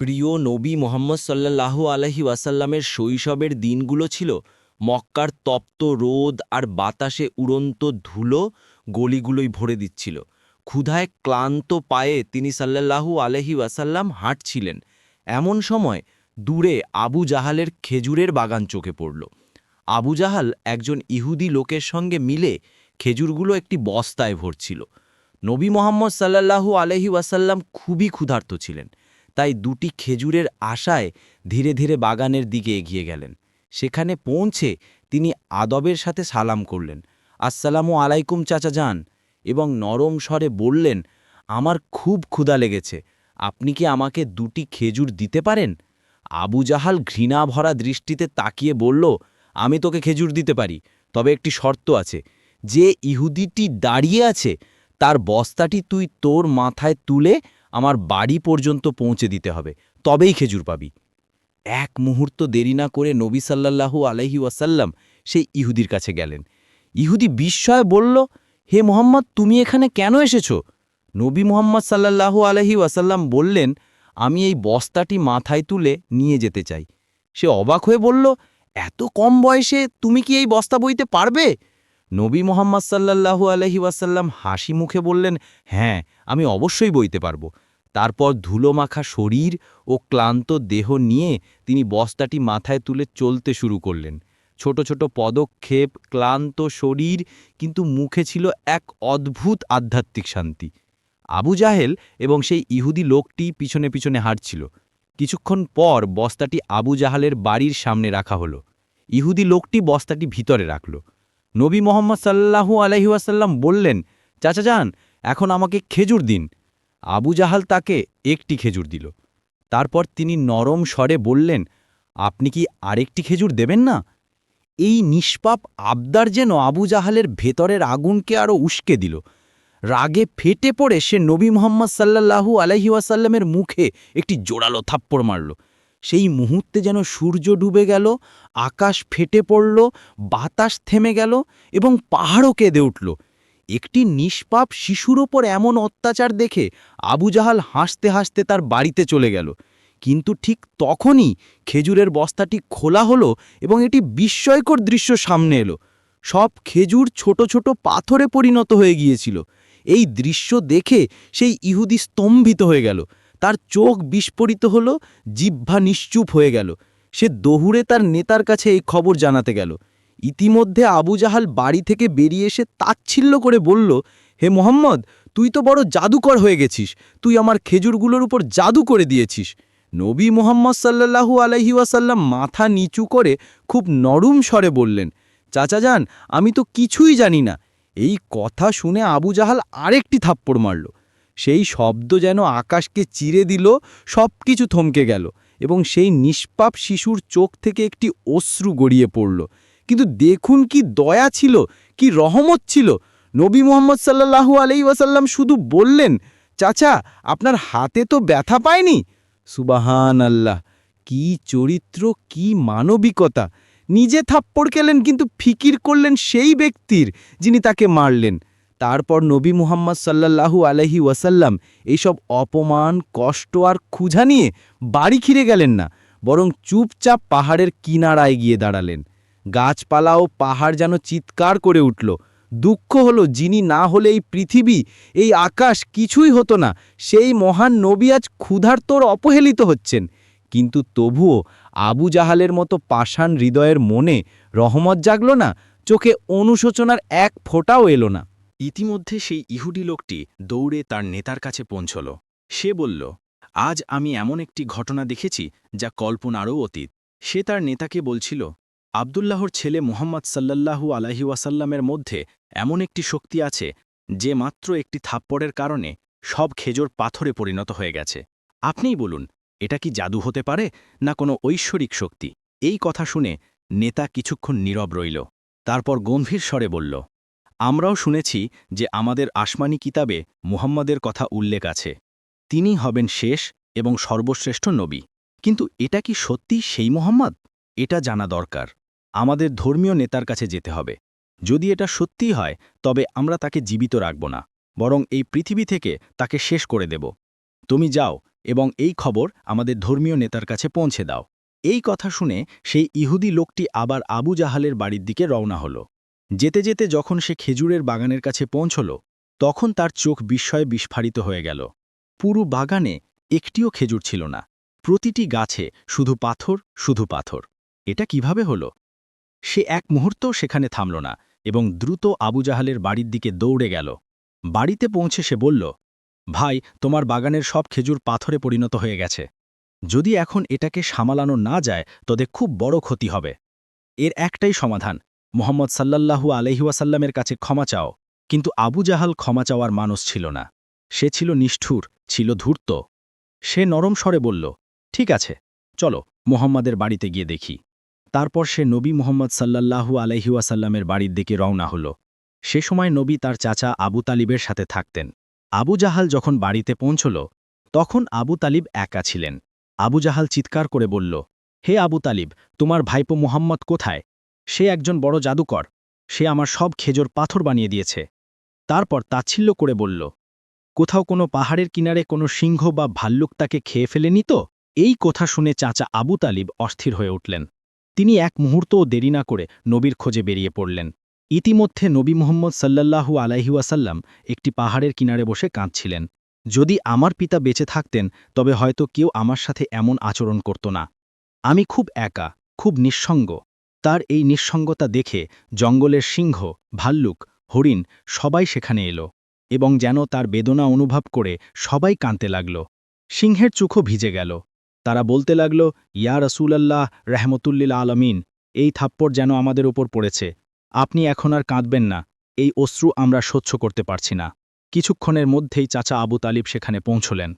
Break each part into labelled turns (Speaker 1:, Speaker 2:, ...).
Speaker 1: প্রিয় নবী মোহাম্মদ সাল্লাল্লাহু আলহি ওয়াসাল্লামের শৈশবের দিনগুলো ছিল মক্কার তপ্ত রোদ আর বাতাসে উড়ন্ত ধুলো গলিগুলোই ভরে দিচ্ছিল। ক্ষুধায় ক্লান্ত পায়ে তিনি সাল্লাল্লাহু আলহি ওয়াসাল্লাম হাঁটছিলেন। এমন সময় দূরে আবু জাহালের খেজুরের বাগান চোখে পড়ল। আবু জাহাল একজন ইহুদি লোকের সঙ্গে মিলে খেজুরগুলো একটি বস্তায় ভরছিল। নবী মোহাম্মদ সাল্লাল্লাহু আলহি ওয়াসাল্লাম খুবই ক্ষুধার্ত ছিলেন। তাই দুটি খেজুরের আশায় ধীরে ধীরে বাগানের দিকে এগিয়ে গেলেন। সেখানে পৌঁছে তিনি আদবের সাথে সালাম করলেন। আসসালামু আলাইকুম চাচা যান এবং নরম স্বরে বললেন, আমার খুব ক্ষুধা লেগেছে। আপনি কি আমাকে দুটি খেজুর দিতে পারেন? আবু জাহাল ঘৃণা ভরা দৃষ্টিতে তাকিয়ে বলল, আমি তোকে খেজুর দিতে পারি, তবে একটি শর্ত আছে। যে ইহুদিটি দাঁড়িয়ে আছে, তার বস্তাটি তুই তোর মাথায় তুলে আমার বাড়ি পর্যন্ত পৌঁছে দিতে হবে, তবেই খেজুর পাবি। এক মুহূর্ত দেরি না করে নবী সাল্লাল্লাহু আলহি ওয়াসাল্লাম সেই ইহুদির কাছে গেলেন। ইহুদি বিস্ময়ে বলল, হে মোহাম্মদ, তুমি এখানে কেন এসেছ? নবী মোহাম্মদ সাল্লাল্লাহু আলহি ওয়াসাল্লাম বললেন, আমি এই বস্তাটি মাথায় তুলে নিয়ে যেতে চাই। সে অবাক হয়ে বলল, এত কম বয়সে তুমি কি এই বস্তা বইতে পারবে? নবী মোহাম্মদ সাল্লাল্লাহু আলহি ওয়াসাল্লাম হাসি মুখে বললেন হ্যাঁ আমি অবশ্যই বইতে পারব। তারপর ধুলোমাখা শরীর ও ক্লান্ত দেহ নিয়ে তিনি বস্তাটি মাথায় তুলে চলতে শুরু করলেন। ছোট ছোট পদক্ষেপ, ক্লান্ত শরীর কিন্তু মুখে ছিল এক অদ্ভুত আধ্যাত্মিক শান্তি। আবু জাহেল এবং সেই ইহুদি লোকটি পিছনে পিছনে হাঁটছিল। কিছুক্ষণ পর বস্তাটি আবু জাহালের বাড়ির সামনে রাখা হলো। ইহুদি লোকটি বস্তাটি ভিতরে রাখল। নবী মোহাম্মদ সাল্লাহু আলহিউসাল্লাম বললেন, চাচা যান, এখন আমাকে খেজুর দিন। আবু জাহাল তাকে একটি খেজুর দিল। তারপর তিনি নরম স্বরে বললেন, আপনি কি আরেকটি খেজুর দেবেন না? এই নিষ্পাপ আবদার যেন আবু জাহালের ভেতরের আগুনকে আরও উস্কে দিল। রাগে ফেটে পড়ে সে নবী মোহাম্মদ সাল্লাহু আলহিউসাল্লামের মুখে একটি জোরালো থাপ্পড় মারল। সেই মুহূর্তে যেন সূর্য ডুবে গেল, আকাশ ফেটে পড়ল, বাতাস থেমে গেল এবং পাহাড়ও কেঁদে উঠল। একটি নিষ্পাপ শিশুর ওপর এমন অত্যাচার দেখে আবু জাহাল হাসতে হাসতে তার বাড়িতে চলে গেল। কিন্তু ঠিক তখনই খেজুরের বস্তাটি খোলা হলো এবং এটি বিস্ময়কর দৃশ্য সামনে এলো। সব খেজুর ছোট ছোট পাথরে পরিণত হয়ে গিয়েছিল। এই দৃশ্য দেখে সেই ইহুদি স্তম্ভিত হয়ে গেল। তার চোখ বিস্ফোরিত হল, জিহ্বা নিশ্চুপ হয়ে গেল। সে দহুড়ে তার নেতার কাছে এই খবর জানাতে গেল। ইতিমধ্যে আবু জাহাল বাড়ি থেকে বেরিয়ে এসে তাচ্ছিল্য করে বলল, হে মোহাম্মদ, তুই তো বড় জাদুকর হয়ে গেছিস। তুই আমার খেজুরগুলোর উপর জাদু করে দিয়েছিস। নবী মোহাম্মদ সাল্লাহু আলহি ওয়াসাল্লাম মাথা নিচু করে খুব নরম স্বরে বললেন, চাচা যান, আমি তো কিছুই জানি না। এই কথা শুনে আবু জাহাল আরেকটি থাপ্পড় মারল। সেই শব্দ যেন আকাশকে চিরে দিল সব কিছু থমকে গেল এবং সেই নিষ্পাপ শিশুর চোখ থেকে একটি অশ্রু গড়িয়ে পড়ল। কিন্তু দেখুন কি দয়া ছিল, কি রহমত ছিল। নবী মোহাম্মদ সাল্লাহু আলাই ওয়াসাল্লাম শুধু বললেন, চাচা, আপনার হাতে তো ব্যথা পায়নি? সুবাহান আল্লাহ কি চরিত্র, কি মানবিকতা। নিজে থাপ্পড় খেলেন কিন্তু ফিকির করলেন সেই ব্যক্তির যিনি তাকে মারলেন। তারপর নবী মুহাম্মদ সাল্লাল্লাহু আলহি ওয়াসাল্লাম এইসব অপমান, কষ্ট আর খুঁজা নিয়ে বাড়ি খিরে গেলেন না, বরং চুপচাপ পাহাড়ের কিনারায় গিয়ে দাঁড়ালেন। গাছপালা ও পাহাড় যেন চিৎকার করে উঠল। দুঃখ হলো যিনি না হলে এই পৃথিবী, এই আকাশ কিছুই হতো না, সেই মহান নবী আজ ক্ষুধার্তর অপহেলিত হচ্ছেন। কিন্তু তবুও আবু জাহালের মতো পাষাণ হৃদয়ের মনে রহমত জাগল না, চোখে অনুশোচনার এক ফোঁটাও এলো না।
Speaker 2: ইতিমধ্যে সেই ইহুডি লোকটি দৌড়ে তার নেতার কাছে পৌঁছল। সে বলল, আজ আমি এমন একটি ঘটনা দেখেছি যা কল্পনারও অতীত। সে তার নেতাকে বলছিল, আবদুল্লাহর ছেলে মোহাম্মদ সাল্লাল্লাহু আলাহি ওয়াসাল্লামের মধ্যে এমন একটি শক্তি আছে যে মাত্র একটি থাপ্পড়ের কারণে সব খেজোর পাথরে পরিণত হয়ে গেছে। আপনিই বলুন, এটা কি জাদু হতে পারে না কোনো ঐশ্বরিক শক্তি? এই কথা শুনে নেতা কিছুক্ষণ নীরব রইল, তারপর গম্ভীর স্বরে বলল আমরাও শুনেছি যে আমাদের আসমানি কিতাবে মুহাম্মদের কথা উল্লেখ আছে। তিনি হবেন শেষ এবং সর্বশ্রেষ্ঠ নবী। কিন্তু এটা কি সত্যি সেই মোহাম্মদ? এটা জানা দরকার। আমাদের ধর্মীয় নেতার কাছে যেতে হবে। যদি এটা সত্যিই হয়, তবে আমরা তাকে জীবিত রাখব না, বরং এই পৃথিবী থেকে তাকে শেষ করে দেব। তুমি যাও
Speaker 1: এবং এই খবর আমাদের ধর্মীয় নেতার কাছে পৌঁছে দাও। এই কথা শুনে সেই ইহুদি লোকটি আবার আবু জাহালের বাড়ির দিকে রওনা হল। যেতে যেতে যখন সে খেজুরের বাগানের কাছে পৌঁছল, তখন তার চোখ বিস্ময়ে বিস্ফারিত হয়ে গেল। পুরো বাগানে একটিও খেজুর ছিল না। প্রতিটি গাছে শুধু পাথর শুধু পাথর। এটা কীভাবে হলো? সে এক মুহূর্তও সেখানে থামল না এবং দ্রুত আবু জাহালের বাড়ির দিকে দৌড়ে গেল। বাড়িতে পৌঁছে সে বলল, ভাই, তোমার বাগানের সব খেজুর পাথরে পরিণত হয়ে গেছে। যদি এখন এটাকে সামালানো না যায় তবে খুব বড় ক্ষতি হবে। এর একটাই সমাধান মোহাম্মদ সাল্লাল্লাহু আলহিউসাল্লামের কাছে ক্ষমা চাও। কিন্তু আবু জাহাল ক্ষমা চাওয়ার মানুষ ছিল না। সে ছিল নিষ্ঠুর, ছিল ধূর্ত। সে নরম স্বরে বলল, ঠিক আছে, চলো মোহাম্মদের বাড়িতে গিয়ে দেখি। তারপর সে নবী মোহাম্মদ সাল্লাল্লাহু আলহিউসাল্লামের বাড়ির দিকে রওনা হল। সে সময় নবী তার চাচা আবু তালিবের সাথে থাকতেন। আবু জাহাল যখন বাড়িতে পৌঁছল, তখন আবু তালিব একা ছিলেন। আবু জাহাল চিৎকার করে বলল, হে আবু তালিব, তোমার ভাইপো মোহাম্মদ কোথায়? সে একজন বড় জাদুকর। সে আমার সব খেজুর পাথর বানিয়ে দিয়েছে। তারপর তাচ্ছিল্য করে বলল, কোথাও কোনো পাহাড়ের কিনারে কোনো সিংহ বা ভাল্লুক তাকে খেয়ে ফেলেনি তো? এই কথা শুনে চাচা আবু তালিব অস্থির হয়ে উঠলেন। তিনি এক মুহূর্তও দেরি না করে নবীর খোঁজে বেরিয়ে পড়লেন। ইতিমধ্যে নবী মোহাম্মদ সাল্লাল্লাহু আলাইহুয়াসাল্লাম একটি পাহাড়ের কিনারে বসে কাঁদছিলেন। যদি আমার পিতা বেঁচে থাকতেন, তবে হয়তো কেউ আমার সাথে এমন আচরণ করত না। আমি খুব একা, খুব নিঃসঙ্গ। তার এই নিঃসঙ্গতা দেখে জঙ্গলের সিংহ, ভাল্লুক, হরিণ সবাই সেখানে এলো এবং যেন তার বেদনা অনুভব করে সবাই কাঁদতে লাগল। সিংহের চোখও ভিজে গেল। তারা বলতে লাগল, ইয়া রসুলাল্লাহ, রহমতুল্লিল আলমিন, এই থাপ্পড় যেন আমাদের উপর পড়েছে। আপনি এখন আর কাঁদবেন না। এই অশ্রু আমরা সহ্য করতে পারছি না। কিছুক্ষণের মধ্যেই চাচা আবু তালিব সেখানে পৌঁছলেন।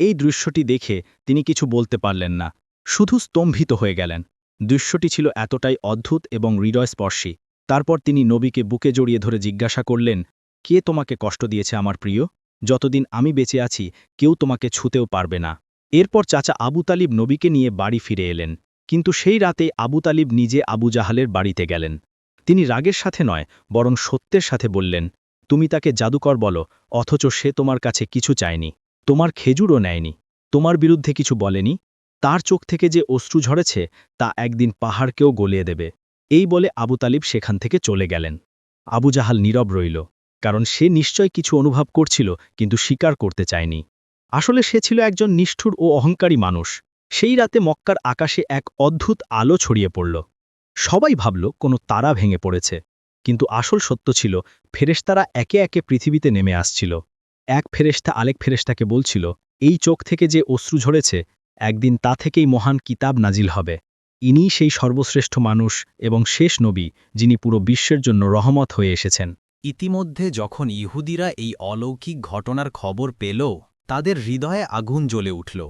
Speaker 1: এই দৃশ্যটি দেখে তিনি কিছু বলতে পারলেন না। শুধু স্তম্ভিত হয়ে গেলেন। দৃশ্যটি ছিল এতটাই অদ্ভুত এবং হৃদয়স্পর্শী। তারপর তিনি নবীকে বুকে জড়িয়ে ধরে জিজ্ঞাসা করলেন, কে তোমাকে কষ্ট দিয়েছে আমার প্রিয়? যতদিন আমি বেঁচে আছি, কেউ তোমাকে ছুতেও পারবে না। এরপর চাচা আবু তালিব নবীকে নিয়ে বাড়ি ফিরে এলেন। কিন্তু সেই রাতে আবু তালিব নিজে আবু জাহালের বাড়িতে গেলেন। তিনি রাগের সাথে নয়, বরং সত্যের সাথে বললেন, তুমি তাকে জাদুকর বলো, অথচ সে তোমার কাছে কিছু চায়নি। তোমার খেজুরও নেয়নি। তোমার বিরুদ্ধে কিছু বলেনি? তার চোখ থেকে যে অশ্রু ঝরেছে, তা একদিন পাহাড়কেও গলিয়ে দেবে। এই বলে আবু তালিব সেখান থেকে চলে গেলেন। আবু জাহাল নীরব রইল, কারণ সে নিশ্চয় কিছু অনুভব করছিল, কিন্তু স্বীকার করতে চায়নি। আসলে সে ছিল একজন নিষ্ঠুর ও অহংকারী মানুষ। সেই রাতে মক্কার আকাশে এক অদ্ভুত আলো ছড়িয়ে পড়ল। সবাই ভাবল, কোনো তারা ভেঙে পড়েছে। কিন্তু আসল সত্য ছিল, ফেরেশতারা একে একে পৃথিবীতে নেমে আসছিল। এক ফেরেশতা আলেক ফেরেশতাকে বলছিল, এই চোখ থেকে যে অশ্রু ঝরেছে একদিন তা থেকেই মহান কিতাব নাজিল হবে। ইনিই সেই সর্বশ্রেষ্ঠ মানুষ এবং শেষ নবী, যিনি পুরো বিশ্বের জন্য রহমত হয়ে এসেছেন।
Speaker 3: ইতিমধ্যে যখন ইহুদিরা এই অলৌকিক ঘটনার খবর পেল, তাদের হৃদয়ে আগুন জ্বলে উঠল।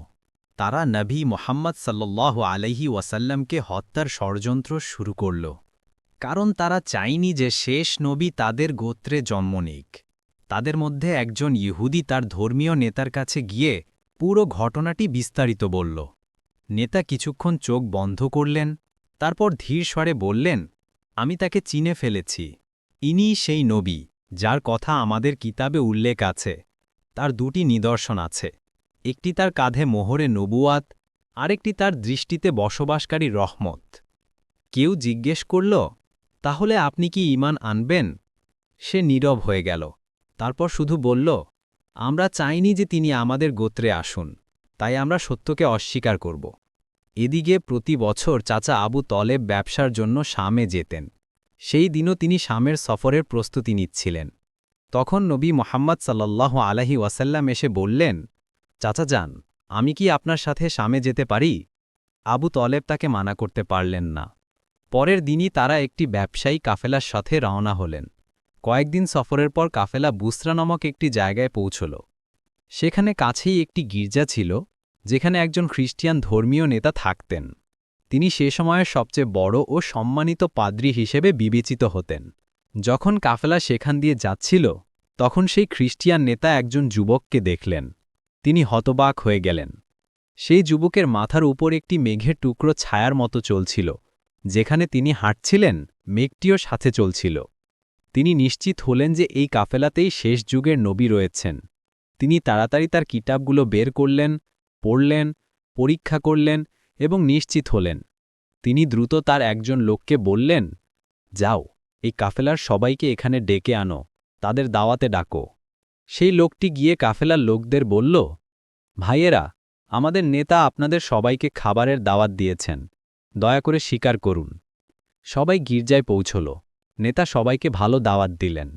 Speaker 3: তারা নবী মোহাম্মদ সাল্লাহ আলহি ওয়াসাল্লামকে হত্যার ষড়যন্ত্র শুরু করল। কারণ তারা চায়নি যে শেষ নবী তাদের গোত্রে জন্ম নিক। তাদের মধ্যে একজন ইহুদি তার ধর্মীয় নেতার কাছে গিয়ে পুরো ঘটনাটি বিস্তারিত বলল। নেতা কিছুক্ষণ চোখ বন্ধ করলেন, তারপর ধীর স্বরে বললেন, আমি তাকে চিনে ফেলেছি। ইনিই সেই নবী, যার কথা আমাদের কিতাবে উল্লেখ আছে। তার দুটি নিদর্শন আছে। একটি তার কাঁধে মোহরে নবুয়াত আরেকটি তার দৃষ্টিতে বসবাসকারী রহমত। কেউ জিজ্ঞেস করল, তাহলে আপনি কি ইমান আনবেন? সে নীরব হয়ে গেল। তারপর শুধু বলল আমরা চাইনি যে তিনি আমাদের গোত্রে আসুন, তাই আমরা সত্যকে অস্বীকার করব। এদিকে প্রতি বছর চাচা আবু তলেব ব্যবসার জন্য শামে যেতেন। সেই দিনও তিনি শামের সফরের প্রস্তুতি নিচ্ছিলেন। তখন নবী মোহাম্মদ সাল্লাহ আলাহি ওয়াসাল্লাম এসে বললেন, চাচা যান, আমি কি আপনার সাথে শামে যেতে পারি? আবু তলেব তাকে মানা করতে পারলেন না। পরের দিনই তারা একটি ব্যবসায়ী কাফেলার সাথে রওনা হলেন। কয়েকদিন সফরের পর কাফেলা বুসরা নামক একটি জায়গায় পৌঁছল। সেখানে কাছেই একটি গির্জা ছিল, যেখানে একজন খ্রিস্টিয়ান ধর্মীয় নেতা থাকতেন। তিনি সে সময়ের সবচেয়ে বড় ও সম্মানিত পাদ্রী হিসেবে বিবেচিত হতেন। যখন কাফেলা সেখান দিয়ে যাচ্ছিল, তখন সেই খ্রিস্টিয়ান নেতা একজন যুবককে দেখলেন। তিনি হতবাক হয়ে গেলেন। সেই যুবকের মাথার উপর একটি মেঘের টুকরো ছায়ার মতো চলছিল, যেখানে তিনি হাঁটছিলেন, মেঘটিও সাথে চলছিল। তিনি নিশ্চিত হলেন যে এই কাফেলাতেই শেষ যুগের নবী রয়েছেন। তিনি তাড়াতাড়ি তার কিতাবগুলো বের করলেন, পড়লেন, পরীক্ষা করলেন এবং নিশ্চিত হলেন। তিনি দ্রুত তার একজন লোককে বললেন, যাও, এই কাফেলার সবাইকে এখানে ডেকে আনো, তাদের দাওয়াতে ডাকো। সেই লোকটি গিয়ে কাফেলার লোকদের বলল, ভাইয়েরা, আমাদের নেতা আপনাদের সবাইকে খাবারের দাওয়াত দিয়েছেন, দয়া করে স্বীকার করুন। সবাই গির্জায় পৌঁছল। নেতা সবাইকে ভালো দাওয়াত দিলেন।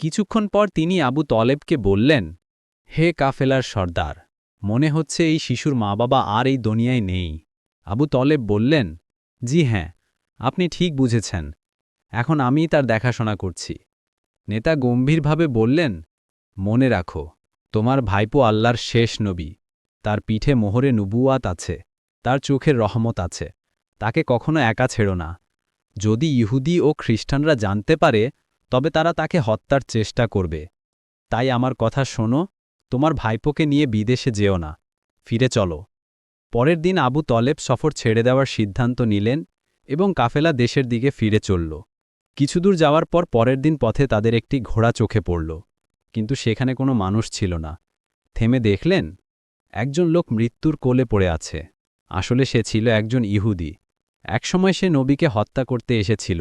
Speaker 3: কিছুক্ষণ পর তিনি আবু তলেবকে বললেন, হে কাফেলার সর্দার, মনে হচ্ছে এই শিশুর মা বাবা আর এই দুনিয়ায় নেই। আবু তলেব বললেন, জি হ্যাঁ আপনি ঠিক বুঝেছেন। এখন আমি তার দেখাশোনা করছি। নেতা গম্ভীরভাবে বললেন, মনে রাখো, তোমার ভাইপো আল্লাহর শেষ নবী। তার পিঠে মোহরে নুবুয়াত আছে, তার চোখের রহমত আছে। তাকে কখনো একা ছেড়ো না। যদি ইহুদি ও খ্রিস্টানরা জানতে পারে, তবে তারা তাকে হত্যার চেষ্টা করবে। তাই আমার কথা শোনো, তোমার ভাইপোকে নিয়ে বিদেশে যেও না, ফিরে চলো। পরের দিন আবু তলেব সফর ছেড়ে দেওয়ার সিদ্ধান্ত নিলেন এবং কাফেলা দেশের দিকে ফিরে চলল। কিছুদূর যাওয়ার পর পরের দিন পথে তাদের একটি ঘোড়া চোখে পড়ল, কিন্তু সেখানে কোনো মানুষ ছিল না। থেমে দেখলেন, একজন লোক মৃত্যুর কোলে পড়ে আছে। আসলে সে ছিল একজন ইহুদি। একসময় সে নবীকে হত্যা করতে এসেছিল,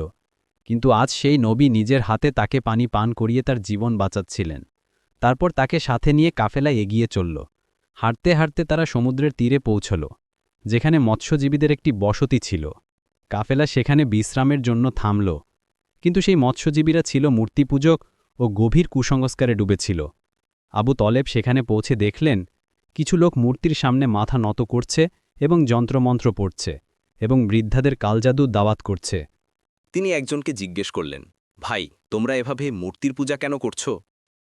Speaker 3: কিন্তু আজ সেই নবী নিজের হাতে তাকে পানি পান করিয়ে তার জীবন বাঁচাচ্ছিলেন। তারপর তাকে সাথে নিয়ে কাফেলা এগিয়ে চলল। হাঁটতে হাঁটতে তারা সমুদ্রের তীরে পৌঁছল, যেখানে মৎস্যজীবীদের একটি বসতি ছিল। কাফেলা সেখানে বিশ্রামের জন্য থামল, কিন্তু সেই মৎস্যজীবীরা ছিল মূর্তিপূজক ও গভীর কুসংস্কারে ডুবেছিল। আবু তলেব সেখানে পৌঁছে দেখলেন, কিছু লোক মূর্তির সামনে মাথা নত করছে এবং যন্ত্রমন্ত্র পড়ছে। এবং বৃদ্ধাদের কালজাদু দাওয়াত করছে।
Speaker 1: তিনি একজনকে জিজ্ঞেস করলেন, ভাই, তোমরা এভাবে মূর্তির পূজা কেন করছ?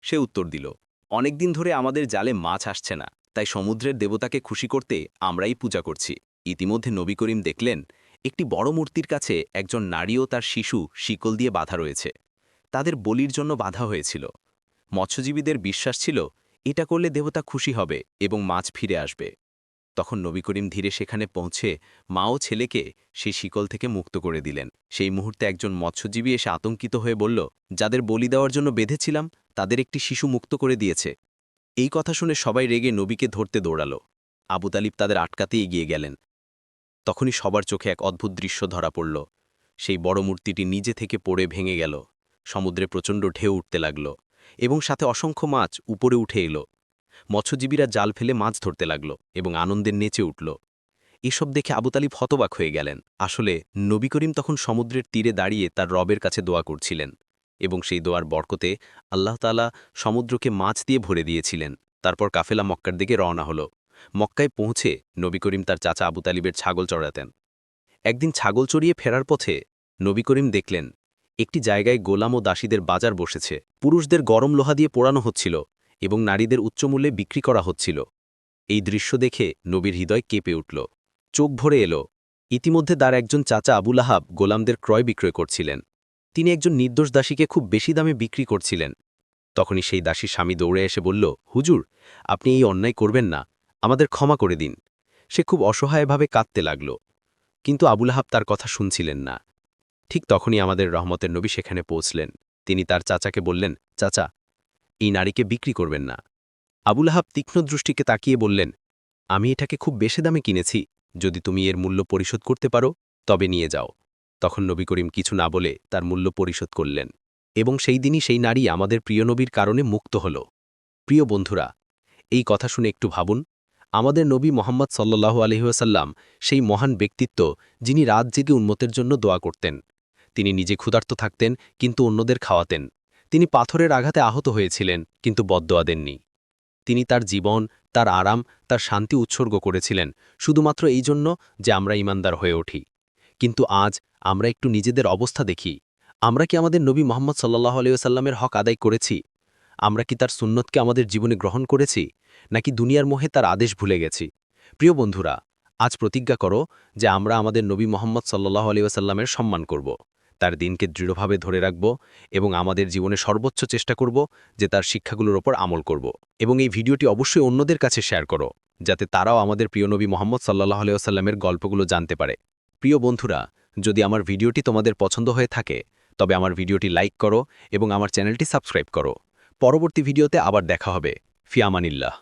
Speaker 1: সে উত্তর দিল, অনেকদিন ধরে আমাদের জালে মাছ আসছে না, তাই সমুদ্রের দেবতাকে খুশি করতে আমরাই পূজা করছি। ইতিমধ্যে নবী করিম দেখলেন, একটি বড় মূর্তির কাছে একজন নারী ও তার শিশু শিকল দিয়ে বাধা রয়েছে। তাদের বলির জন্য বাধা হয়েছিল। মৎস্যজীবীদের বিশ্বাস ছিল, এটা করলে দেবতা খুশি হবে এবং মাছ ফিরে আসবে। তখন নবী করিম ধীরে সেখানে পৌঁছে মা ও ছেলেকে সেই শিকল থেকে মুক্ত করে দিলেন। সেই মুহূর্তে একজন মৎস্যজীবী এসে আতঙ্কিত হয়ে বলল, যাদের বলি দেওয়ার জন্য বেঁধেছিলাম, তাদের একটি শিশু মুক্ত করে দিয়েছে। এই কথা শুনে সবাই রেগে নবীকে ধরতে দৌড়াল। আবু তালিব তাদের আটকাতে এগিয়ে গেলেন। তখনই সবার চোখে এক অদ্ভুত দৃশ্য ধরা পড়ল। সেই বড় মূর্তিটি নিজে থেকে পড়ে ভেঙে গেল। সমুদ্রে প্রচণ্ড ঢেউ উঠতে লাগল এবং সাথে অসংখ্য মাছ উপরে উঠে এলো। মৎস্যজীবীরা জাল ফেলে মাছ ধরতে লাগল এবং আনন্দের নেচে উঠল। এসব দেখে আবু তালিব হতবাক হয়ে গেলেন। আসলে নবী করিম তখন সমুদ্রের তীরে দাঁড়িয়ে তার রবের কাছে দোয়া করছিলেন এবং সেই দোয়ার বরকতে আল্লাহ তালা সমুদ্রকে মাছ দিয়ে ভরে দিয়েছিলেন। তারপর কাফেলা মক্কার দিকে রওনা হল। মক্কায় পৌঁছে নবী করিম তার চাচা আবু তালিবের ছাগল চড়াতেন। একদিন ছাগল চড়িয়ে ফেরার পথে নবী করিম দেখলেন, একটি জায়গায় গোলাম ও দাসীদের বাজার বসেছে। পুরুষদের গরম লোহা দিয়ে পোড়ানো হচ্ছিল। এবং নারীদের উচ্চমূল্যে বিক্রি করা হচ্ছিল। এই দৃশ্য দেখে নবীর হৃদয় কেঁপে উঠল। চোখ ভরে এলো। ইতিমধ্যে তার একজন চাচা আবুল আহাব গোলামদের ক্রয় বিক্রয় করছিলেন। তিনি একজন নির্দোষ দাসীকে খুব বেশি দামে বিক্রি করছিলেন। তখনই সেই দাসীর স্বামী দৌড়ে এসে বলল, হুজুর, আপনি এই অন্যায় করবেন না। আমাদের ক্ষমা করে দিন। সে খুব অসহায়ভাবে কাঁদতে লাগল। কিন্তু আবুল আহাব তার কথা শুনছিলেন না। ঠিক তখনই আমাদের রহমতের নবী সেখানে পৌঁছলেন। তিনি তার চাচাকে বললেন, চাচা এই নারীকে বিক্রি করবেন না। আবুল আহাব তীক্ষ্ণ দৃষ্টিকে তাকিয়ে বললেন, আমি এটাকে খুব বেশি দামে কিনেছি। যদি তুমি এর মূল্য পরিশোধ করতে পারো, তবে নিয়ে যাও। তখন নবী করিম কিছু না বলে তার মূল্য পরিশোধ করলেন এবং সেই দিনই সেই নারী আমাদের প্রিয় নবীর কারণে মুক্ত হল। প্রিয় বন্ধুরা, এই কথা শুনে একটু ভাবুন, আমাদের নবী মোহাম্মদ সাল্লাহ আলহিহাসাল্লাম সেই মহান ব্যক্তিত্ব যিনি রাত জেগে উন্মতের জন্য দোয়া করতেন। তিনি নিজে ক্ষুধার্ত থাকতেন, কিন্তু অন্যদের খাওয়াতেন। তিনি পাথরের আঘাতে আহত হয়েছিলেন, কিন্তু বদদোয়া দেননি। তিনি তার জীবন, তার আরাম, তার শান্তি উৎসর্গ করেছিলেন, শুধুমাত্র এই জন্য যে আমরা ইমানদার হয়ে উঠি। কিন্তু আজ আমরা একটু নিজেদের অবস্থা দেখি। আমরা কি আমাদের নবী মোহাম্মদ সাল্লাহ আলিয়াল্লামের হক আদায় করেছি? আমরা কি তার সুন্নতকে আমাদের জীবনে গ্রহণ করেছি, নাকি দুনিয়ার মোহে তার আদেশ ভুলে গেছি? প্রিয় বন্ধুরা, আজ প্রতিজ্ঞা করো যে আমরা আমাদের নবী মোহাম্মদ সাল্লাহ আলিয়াল্লামের সম্মান করব। তার দিনকে দৃঢ়ভাবে ধরে রাখব এবং আমাদের জীবনে সর্বোচ্চ চেষ্টা করব যে তার শিক্ষাগুলোর ওপর আমল করব। এবং এই ভিডিওটি অবশ্যই অন্যদের কাছে শেয়ার করো, যাতে তারাও আমাদের প্রিয় নবী মোহাম্মদ সাল্লাহ আলিয়াল্লামের গল্পগুলো জানতে পারে। প্রিয় বন্ধুরা, যদি আমার ভিডিওটি তোমাদের পছন্দ হয়ে থাকে, তবে আমার ভিডিওটি লাইক করো এবং আমার চ্যানেলটি সাবস্ক্রাইব করো। পরবর্তী ভিডিওতে আবার দেখা হবে। ফিয়ামানিল্লাহ